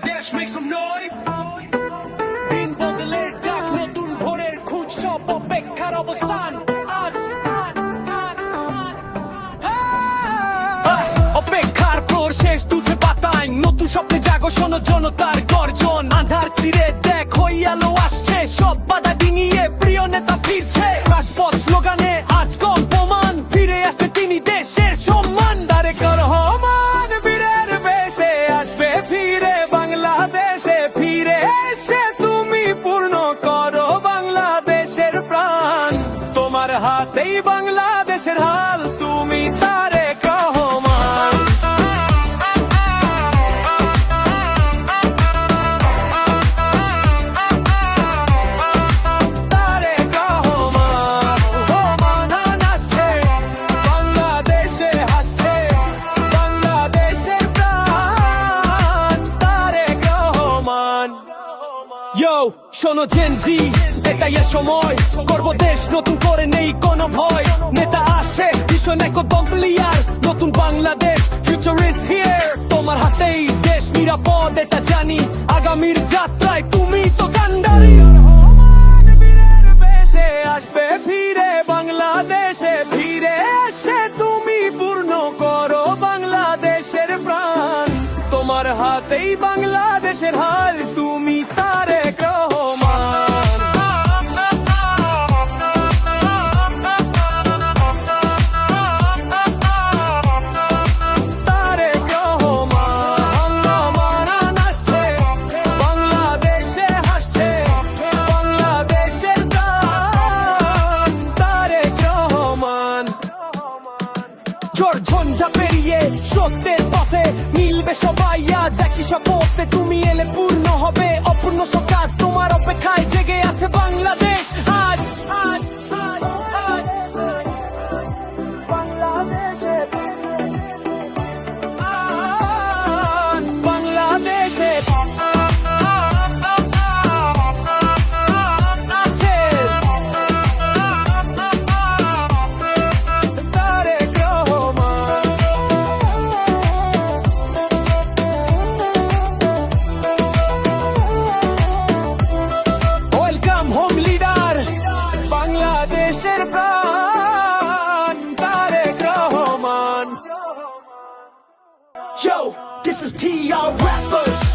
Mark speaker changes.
Speaker 1: Bangladesh, make some noise. দিন বদলের ডাক নতুন ভোরের খুঁজ সব অপেক্ষার অবসান আজ হ্যাঁ! অপেক্ষার প্রহর শেষ তুঝে পাতায় নতুন স্বপ্নে জাগো শোনো জনতার গর্জন আধার চিরে দেখ হইয়ালো আসছে সব বাধা ডিঙিয়ে প্রিয় নেতা ফিরছে রাজপথ স্লোগানে তোমার হাতেই বাংলাদেশের হাল তুমি তারে রহমান তারেক রহমান রহমান বাংলাদেশে বাংলাদেশের এটাই এ সময়। করব দেশ নতুন করে নেই কোনো ভয়। নেতা আসে, ভীষণ একদম প্লেয়ার নতুন বাংলাদেশ ফিউচার ইজ হিয়ার তোমার হাতেই দেশ নিরাপদ, এটা জানি। আগামীর যাত্রায় তুমি তো কান্ডারি। আসবে, ফিরে বাংলাদেশে, ফিরে এসে তুমি পূর্ণ করো বাংলাদেশের প্রাণ। তোমার হাতেই বাংলাদেশের হাল তুমি সত্যের পথে মিলবে সবাই আজ একই শপথে তুমি বাংলাদেশের প্রাণ Tarique Rahman Yo, this is TR Rappers